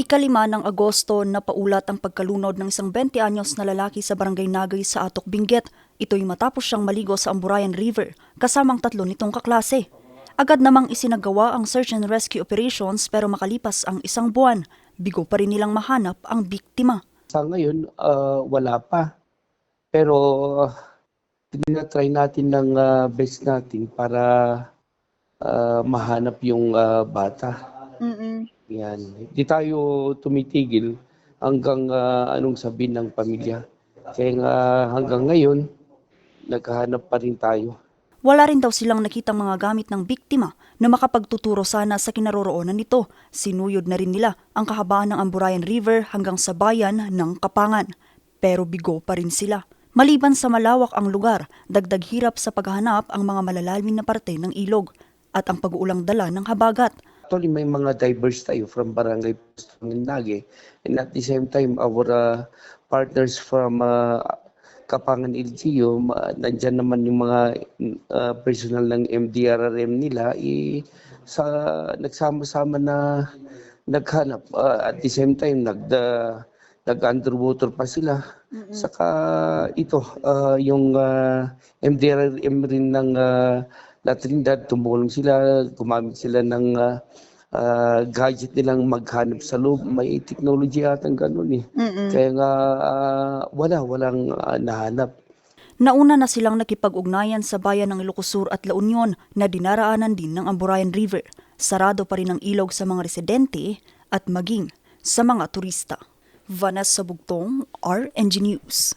Ikalima ng Agosto na paulat ang pagkalunod ng isang 20 anyos na lalaki sa barangay Nagay sa Atok Benguet. Ito'y matapos siyang maligo sa Amburayan River kasamang tatlo nitong kaklase. Agad namang isinagawa ang search and rescue operations pero makalipas ang isang buwan, bigo pa rin nilang mahanap ang biktima. Sa ngayon, ah, wala pa. Pero tinatry natin ng ah, best natin para ah, mahanap yung ah, bata. Yan. Hindi tayo tumitigil hanggang ah, anong sabihin ng pamilya. Kaya nga hanggang ngayon, naghahanap pa rin tayo. Wala rin daw silang nakitang mga gamit ng biktima na makapagtuturo sana sa kinaroroonan nito. Sinuyod na rin nila ang kahabaan ng Amburayan River hanggang sa bayan ng Kapangan. Pero bigo pa rin sila. Maliban sa malawak ang lugar, dagdag hirap sa paghahanap ang mga malalalim na parte ng ilog at ang pag-uulang dala ng habagat. Actually, may mga divers tayo from Barangay Nage. And at the same time, our uh, partners from uh, Kapangan LGU, ma- nandyan naman yung mga uh, personal ng MDRRM nila, i, sa, nagsama-sama na naghanap. Uh, at the same time, nag, uh, nag-underwater pa sila. Saka ito, uh, yung uh, MDRRM rin ng uh, La Trinidad, tumulong sila, gumamit sila ng uh, uh, gadget nilang maghanap sa loob. May technology atang ganun eh. Kaya nga uh, wala, walang uh, nahanap. Nauna na silang nakipag-ugnayan sa bayan ng Ilocosur at La Union na dinaraanan din ng Amburayan River. Sarado pa rin ang ilog sa mga residente at maging sa mga turista. Vanessa Bugtong, RNG News.